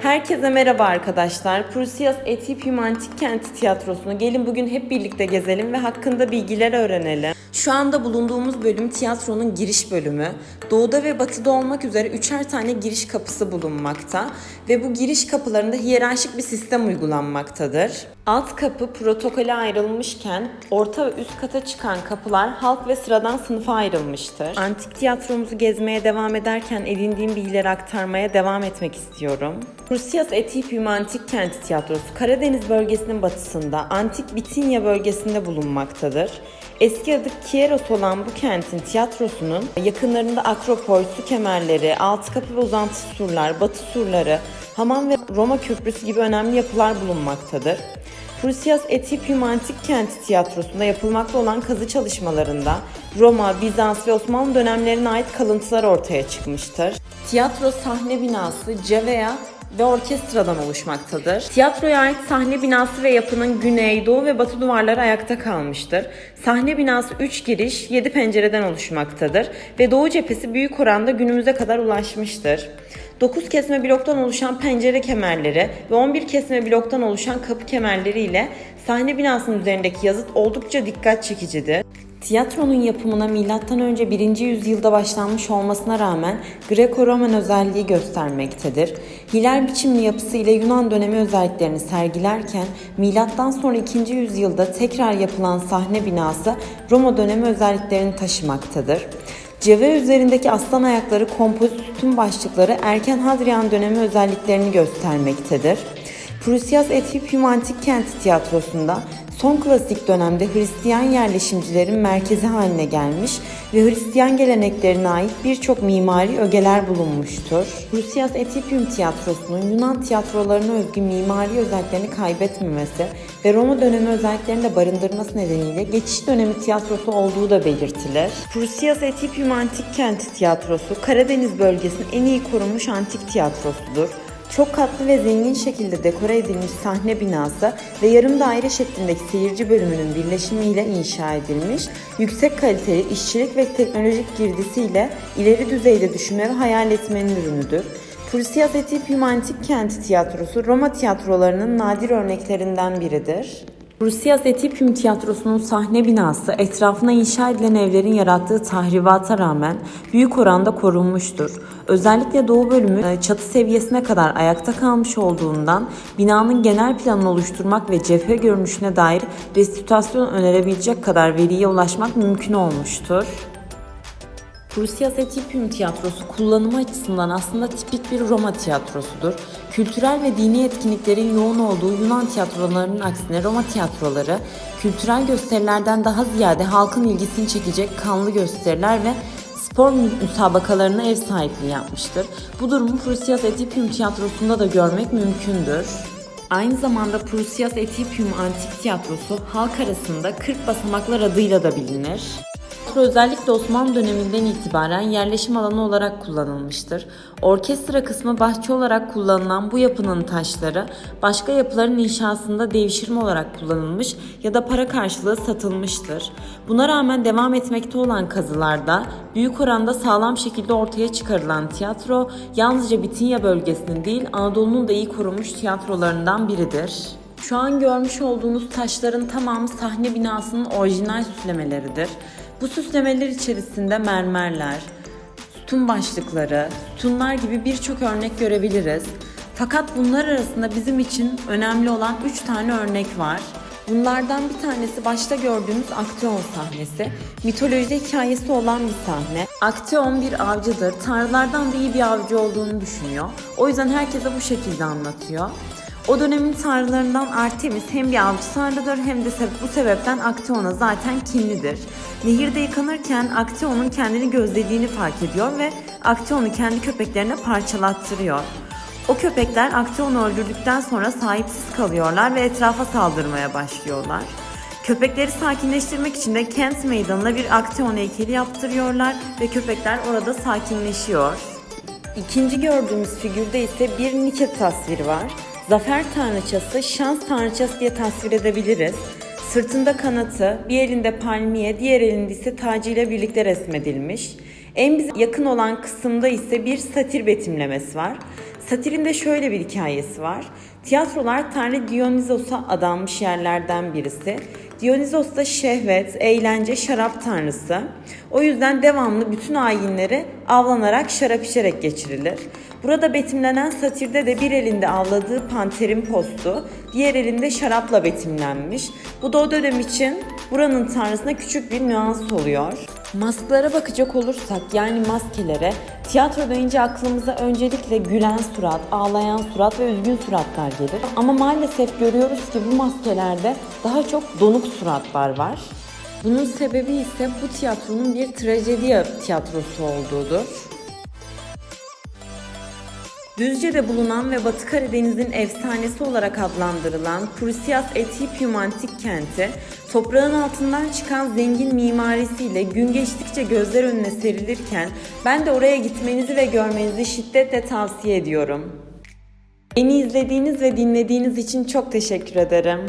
Herkese merhaba arkadaşlar. Prusias Etipim Antik Kenti Tiyatrosu'nu gelin bugün hep birlikte gezelim ve hakkında bilgiler öğrenelim. Şu anda bulunduğumuz bölüm tiyatronun giriş bölümü. Doğuda ve batıda olmak üzere üçer tane giriş kapısı bulunmakta ve bu giriş kapılarında hiyerarşik bir sistem uygulanmaktadır. Alt kapı protokole ayrılmışken orta ve üst kata çıkan kapılar halk ve sıradan sınıfa ayrılmıştır. Antik tiyatromuzu gezmeye devam ederken edindiğim bilgileri aktarmaya devam etmek istiyorum. Prusias Etipim Antik Kenti Tiyatrosu Karadeniz bölgesinin batısında Antik Bitinya bölgesinde bulunmaktadır. Eski adı Kieros olan bu kentin tiyatrosunun yakınlarında Akropol, su kemerleri, altı kapı ve uzantı surlar, batı surları, hamam ve Roma köprüsü gibi önemli yapılar bulunmaktadır. Prusias Etipim Antik Kenti Tiyatrosu'nda yapılmakta olan kazı çalışmalarında Roma, Bizans ve Osmanlı dönemlerine ait kalıntılar ortaya çıkmıştır. Tiyatro sahne binası Cevea ve orkestradan oluşmaktadır. Tiyatroya ait sahne binası ve yapının güney, doğu ve batı duvarları ayakta kalmıştır. Sahne binası 3 giriş, 7 pencereden oluşmaktadır ve doğu cephesi büyük oranda günümüze kadar ulaşmıştır. 9 kesme bloktan oluşan pencere kemerleri ve 11 kesme bloktan oluşan kapı kemerleri ile sahne binasının üzerindeki yazıt oldukça dikkat çekicidir. Tiyatronun yapımına M.Ö. 1. yüzyılda başlanmış olmasına rağmen Greko-Roman özelliği göstermektedir. Hilal biçimli yapısı ile Yunan dönemi özelliklerini sergilerken M.Ö. sonra 2. yüzyılda tekrar yapılan sahne binası Roma dönemi özelliklerini taşımaktadır. Ceve üzerindeki aslan ayakları kompozit sütun başlıkları erken Hadrian dönemi özelliklerini göstermektedir. Prusias Etipim Antik Kenti Tiyatrosu'nda son klasik dönemde Hristiyan yerleşimcilerin merkezi haline gelmiş ve Hristiyan geleneklerine ait birçok mimari ögeler bulunmuştur. Prusias Etipim Tiyatrosu'nun Yunan tiyatrolarına özgü mimari özelliklerini kaybetmemesi ve Roma dönemi özelliklerini de barındırması nedeniyle geçiş dönemi tiyatrosu olduğu da belirtilir. Prusias Etipim Antik Kenti Tiyatrosu, Karadeniz bölgesinin en iyi korunmuş antik tiyatrosudur. Çok katlı ve zengin şekilde dekore edilmiş sahne binası ve yarım daire şeklindeki seyirci bölümünün birleşimiyle inşa edilmiş, yüksek kaliteli işçilik ve teknolojik girdisiyle ileri düzeyde düşünme ve hayal etmenin ürünüdür. Prusias Etipim Antik Kenti Tiyatrosu Roma tiyatrolarının nadir örneklerinden biridir. Prusias Etipim Tiyatrosu'nun sahne binası etrafına inşa edilen evlerin yarattığı tahribata rağmen büyük oranda korunmuştur. Özellikle doğu bölümü e, çatı seviyesine kadar ayakta kalmış olduğundan binanın genel planını oluşturmak ve cephe görünüşüne dair restitüasyon önerebilecek kadar veriye ulaşmak mümkün olmuştur. Prusias Etipim tiyatrosu kullanımı açısından aslında tipik bir Roma tiyatrosudur. Kültürel ve dini etkinliklerin yoğun olduğu Yunan tiyatrolarının aksine Roma tiyatroları kültürel gösterilerden daha ziyade halkın ilgisini çekecek kanlı gösteriler ve spor müsabakalarına ev sahipliği yapmıştır. Bu durumu Prusias Etipim tiyatrosunda da görmek mümkündür. Aynı zamanda Prusias Etipim Antik Tiyatrosu halk arasında 40 basamaklar adıyla da bilinir. Tiyatro özellikle Osmanlı döneminden itibaren yerleşim alanı olarak kullanılmıştır. Orkestra kısmı bahçe olarak kullanılan bu yapının taşları başka yapıların inşasında devşirme olarak kullanılmış ya da para karşılığı satılmıştır. Buna rağmen devam etmekte olan kazılarda büyük oranda sağlam şekilde ortaya çıkarılan tiyatro yalnızca Bitinya bölgesinin değil Anadolu'nun da iyi korunmuş tiyatrolarından biridir. Şu an görmüş olduğunuz taşların tamamı sahne binasının orijinal süslemeleridir. Bu süslemeler içerisinde mermerler, sütun başlıkları, sütunlar gibi birçok örnek görebiliriz. Fakat bunlar arasında bizim için önemli olan 3 tane örnek var. Bunlardan bir tanesi başta gördüğümüz Akteon sahnesi. Mitolojide hikayesi olan bir sahne. Akteon bir avcıdır. Tanrılardan da iyi bir avcı olduğunu düşünüyor. O yüzden herkese bu şekilde anlatıyor. O dönemin tanrılarından Artemis hem bir avcı tanrıdır hem de bu sebepten Akteon'a zaten kinlidir. Nehirde yıkanırken Akteon'un kendini gözlediğini fark ediyor ve Akteon'u kendi köpeklerine parçalattırıyor. O köpekler Akteon'u öldürdükten sonra sahipsiz kalıyorlar ve etrafa saldırmaya başlıyorlar. Köpekleri sakinleştirmek için de Kent Meydanı'na bir Akteon heykeli yaptırıyorlar ve köpekler orada sakinleşiyor. İkinci gördüğümüz figürde ise bir Nike tasviri var. Zafer tanrıçası, şans tanrıçası diye tasvir edebiliriz. Sırtında kanatı, bir elinde palmiye, diğer elinde ise tacıyla birlikte resmedilmiş. En bize yakın olan kısımda ise bir satir betimlemesi var. Satir'in de şöyle bir hikayesi var. Tiyatrolar Tanrı Dionysos'a adanmış yerlerden birisi. Dionysos da şehvet, eğlence, şarap tanrısı. O yüzden devamlı bütün ayinleri avlanarak şarap içerek geçirilir. Burada betimlenen satirde de bir elinde avladığı panterin postu, diğer elinde şarapla betimlenmiş. Bu da o dönem için buranın tanrısına küçük bir nüans oluyor. Masklara bakacak olursak yani maskelere tiyatro deyince aklımıza öncelikle gülen surat, ağlayan surat ve üzgün suratlar gelir. Ama maalesef görüyoruz ki bu maskelerde daha çok donuk suratlar var. Bunun sebebi ise bu tiyatronun bir trajedi tiyatrosu olduğudur. Düzce'de bulunan ve Batı Karadeniz'in efsanesi olarak adlandırılan Prusias Etipium antik kenti, toprağın altından çıkan zengin mimarisiyle gün geçtikçe gözler önüne serilirken ben de oraya gitmenizi ve görmenizi şiddetle tavsiye ediyorum. Beni izlediğiniz ve dinlediğiniz için çok teşekkür ederim.